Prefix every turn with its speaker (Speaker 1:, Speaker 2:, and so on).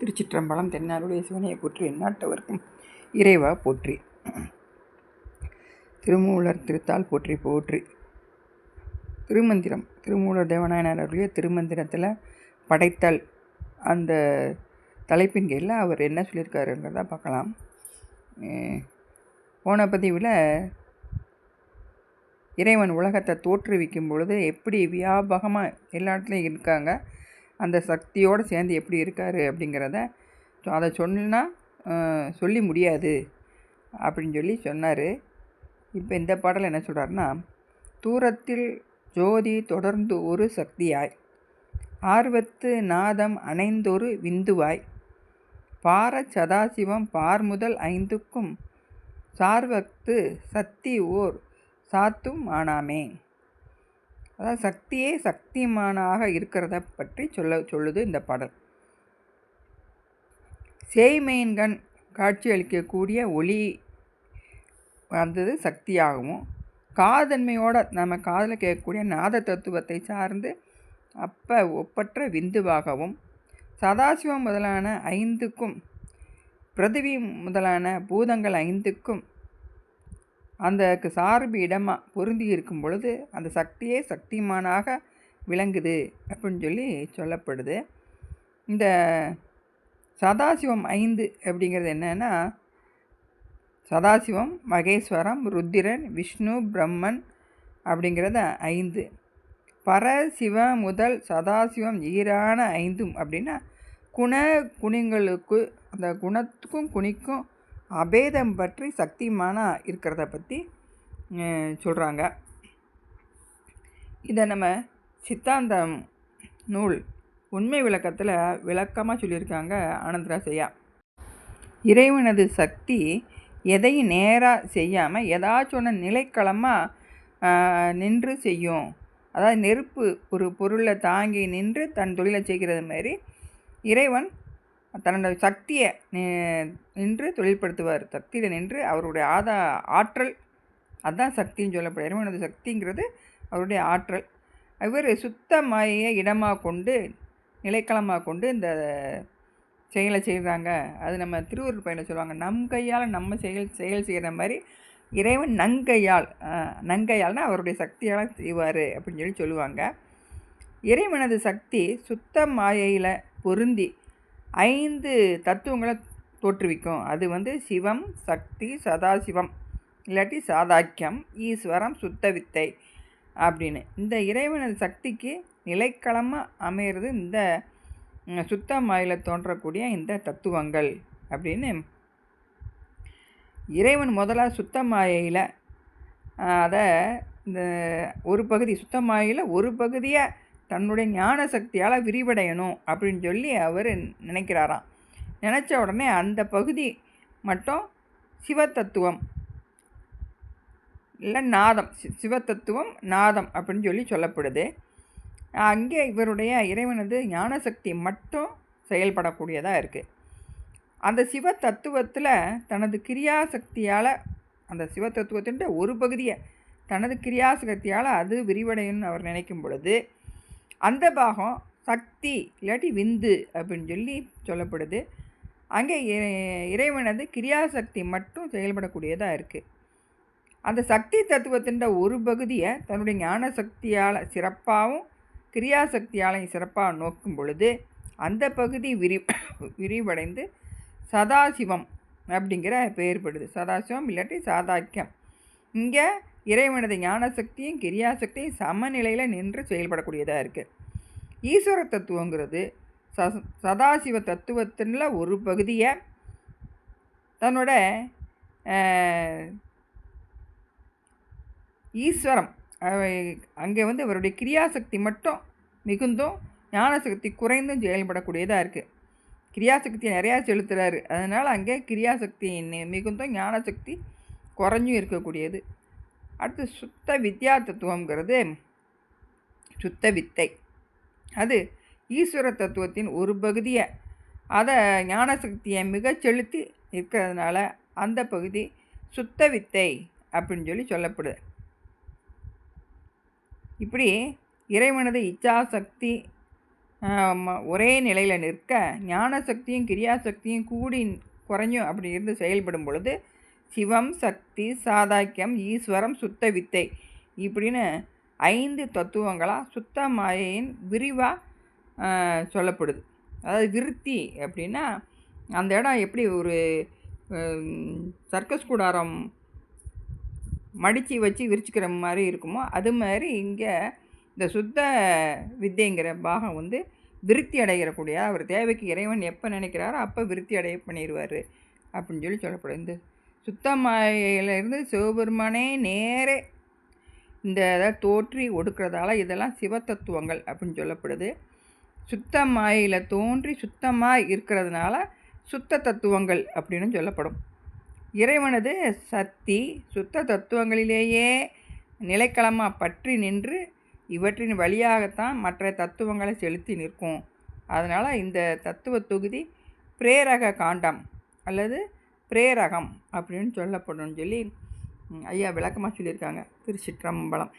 Speaker 1: திருச்சிற்றம்பலம் தென்னாருடைய சிவனையை போற்றி எந்நாட்டவர்க்கும் இறைவா போற்றி. திருமூலர் திருத்தால் போற்றி போற்றி. திருமந்திரம் திருமூலர் தேவநாயனார் அருளிய திருமந்திரத்தில் படைத்தல் அந்த தலைப்பின் கீழில் அவர் என்ன சொல்லியிருக்காருங்கிறத பார்க்கலாம். போன பதிவில் இறைவன் உலகத்தை தோற்றுவிக்கும் பொழுது எப்படி வியாபகமாக எல்லா இடத்துலையும் இருக்காங்க அந்த சக்தியோடு சேர்ந்து எப்படி இருக்கார் அப்படிங்கிறத அதை சொன்னா சொல்லி முடியாது அப்படின்னு சொல்லி சொன்னார். இப்போ இந்த பாடல் என்ன சொல்கிறாருன்னா தூரத்தில் ஜோதி தொடர்ந்து ஒரு சக்தியாய் ஆர்வத்து நாதம் அணைந்தொரு விந்துவாய் பார சதாசிவம் பார் முதல் ஐந்துக்கும் சார்வத்து சக்தி ஓர் சாத்தும் ஆனாமே. அதாவது சக்தியே சக்திமானாக இருக்கிறத பற்றி சொல்ல சொல்லுது இந்த பாடல். சேய்மையன்கண் காட்சியளிக்கக்கூடிய ஒளி வந்தது சக்தியாகவும் காதன்மையோடு நம்ம காதில் கேட்கக்கூடிய நாத தத்துவத்தை சார்ந்து அப்ப ஒப்பற்ற விந்துவாகவும் சதாசிவம் முதலான ஐந்துக்கும் பிரதிவி முதலான பூதங்கள் ஐந்துக்கும் அந்த சார்பு இடமாக பொருந்தி இருக்கும் பொழுது அந்த சக்தியே சக்திமானாக விளங்குது அப்படின்னு சொல்லி சொல்லப்படுது. இந்த சதாசிவம் ஐந்து அப்படிங்கிறது என்னென்னா சதாசிவம் மகேஸ்வரம் ருத்திரன் விஷ்ணு பிரம்மன் அப்படிங்கிறது ஐந்து. பரசிவ முதல் சதாசிவம் ஈரான ஐந்தும் அப்படின்னா குண குணிங்களுக்கு அந்த குணத்துக்கும் குணிக்கும் அபேதம் பற்றி சக்திமானாக இருக்கிறத பற்றி சொல்கிறாங்க இதை நம்ம சித்தாந்தம் நூல் உண்மை விளக்கத்தில் விளக்கமாக சொல்லியிருக்காங்க ஆனந்தராசையா இறைவனது சக்தி எதையும் நேராக செய்யாமல் ஏதாச்சும் ஒன்று நிலைக்களமாக நின்று செய்யும். அதாவது நெருப்பு ஒரு பொருளை தாங்கி நின்று தன் தொழிலை செய்கிறது மாதிரி இறைவன் தன்னோட சக்தியை நின்று தொழில்படுத்துவார். சக்தியில் நின்று அவருடைய ஆதா ஆற்றல் அதுதான் சக்தின்னு சொல்லப்படுது. இறைவனது சக்திங்கிறது அவருடைய ஆற்றல். இவர் சுத்தமாய இடமாக கொண்டு நிலைக்களமாக கொண்டு இந்த செயலை செய்கிறாங்க அது நம்ம திருவூர் பையனில் சொல்லுவாங்க. நம் கையால் நம்ம செயல் செயல் செய்கிற மாதிரி இறைவன் நங்கையால் நங்கையால்னா அவருடைய சக்தியால் செய்வார் அப்படின்னு சொல்லி சொல்லுவாங்க. இறைவனது சக்தி சுத்த மாயையில் பொருந்தி ஐந்து தத்துவங்களை தோற்றுவிக்கும். அது வந்து சிவம் சக்தி சதாசிவம். இல்லாட்டி சாதாக்கியம் ஈஸ்வரம் சுத்த வித்தை அப்படின்னு. இந்த இறைவனது சக்திக்கு நிலைக்களமாக அமையிறது இந்த சுத்த மாயில் தோன்றக்கூடிய இந்த தத்துவங்கள் அப்படின்னு. இறைவன் முதல்ல சுத்த மாயையில் அதை இந்த ஒரு பகுதி சுத்த மாயையில் ஒரு பகுதியை தன்னுடைய ஞான சக்தியால் விரிவடையணும் அப்படின்னு சொல்லி அவர் நினைக்கிறாராம். நினச்ச உடனே அந்த பகுதி மட்டும் சிவத்தத்துவம். இல்லை நாதம் சி- சிவத்தத்துவம் நாதம் அப்படின்னு சொல்லி சொல்லப்படுது. அங்கே இவருடைய இறைவனது ஞானசக்தி மட்டும் செயல்படக்கூடியதாக இருக்குது அந்த சிவ தத்துவத்தில் தனது கிரியாசக்தியால் அந்த சிவ தத்துவத்தின் ஒரு பகுதியை தனது கிரியாசக்தியால் அது விரிவடையும்னு அவர் நினைக்கும் பொழுது அந்த பாகம் சக்தி இல்லாட்டி விந்து அப்படின்னு சொல்லி சொல்லப்படுது. அங்கே இறைவனது கிரியாசக்தி மட்டும் செயல்படக்கூடியதாக இருக்குது அந்த சக்தி தத்துவத்தின் ஒரு பகுதியை தன்னுடைய ஞான சக்தியால் சிறப்பாகவும் கிரியாசக்தியாலையும் சிறப்பாக நோக்கும் பொழுது அந்த பகுதி விரி விரிவடைந்து சதாசிவம் அப்படிங்கிற பெயர் படுது. சதாசிவம் இல்லாட்டி சாதாக்கியம். இங்கே இறைவனது ஞானசக்தியும் கிரியாசக்தியும் சமநிலையில் நின்று செயல்படக்கூடியதாக இருக்குது ஈஸ்வர தத்துவங்கிறது ச சதாசிவ தத்துவத்தின்ல ஒரு பகுதியை தன்னோட ஈஸ்வரம் அங்கே வந்து அவருடைய கிரியாசக்தி மட்டும் மிகுந்தும் ஞானசக்தி குறைந்தும் செயல்படக்கூடியதாக இருக்குது கிரியாசக்தியை நிறையா செலுத்துகிறாரு அதனால் அங்கே கிரியாசக்தி மிகுந்தும் ஞானசக்தி குறைஞ்சும் இருக்கக்கூடியது. அடுத்து சுத்த வித்யா தத்துவங்கிறது சுத்த வித்தை. அது ஈஸ்வர தத்துவத்தின் ஒரு பகுதியை அதை ஞானசக்தியை மிகச் செலுத்தி இருக்கிறதுனால அந்த பகுதி சுத்த வித்தை அப்படின்னு சொல்லி சொல்லப்படுது. இப்படி இறைவனது இச்சாசக்தி ஒரே நிலையில் நிற்க ஞானசக்தியும் கிரியாசக்தியும் கிரியா சக்தியும் கூடி குறையும் அப்படி இருந்து செயல்படும் பொழுது சிவம் சக்தி சாதாக்கியம் ஈஸ்வரம் சுத்த வித்தை இப்படின்னு ஐந்து தத்துவங்களாக சுத்த மாயையின் விரிவாக சொல்லப்படுது. அதாவது விருத்தி அப்படின்னா அந்த இடம் எப்படி ஒரு சர்க்கஸ் கூடாரம் மடித்து வச்சு விரிச்சிக்கிற மாதிரி இருக்குமோ அது மாதிரி இங்கே இந்த சுத்த வித்தைங்கிற பாகம் வந்து விருத்தி அடைகிறக்கூடிய அவர் தேவைக்கு இறைவன் எப்போ நினைக்கிறாரோ அப்போ விருத்தி அடைய பண்ணிடுவார் அப்படின்னு சொல்லி சொல்லப்படுது. இந்த சுத்தமாயிலிருந்து சிவபெருமானே நேரே இந்த இதை தோற்றி ஒடுக்கிறதால இதெல்லாம் சிவத்தத்துவங்கள் அப்படின்னு சொல்லப்படுது. சுத்தமாயில் தோன்றி சுத்தமாக இருக்கிறதுனால சுத்த தத்துவங்கள் அப்படின்னு சொல்லப்படும். இறைவனது சக்தி சுத்த தத்துவங்களிலேயே நிலைக்களமாக பற்றி நின்று இவற்றின் வழியாகத்தான் மற்ற தத்துவங்களை செலுத்தி நிற்கும். அதனால் இந்த தத்துவ தொகுதி பிரேரக காண்டம் அல்லது பிரேரகம் அப்படின்னு சொல்லப்படும் சொல்லி ஐயா விளக்கமாக சொல்லியிருக்காங்க. திருச்சிற்றம்பலம்.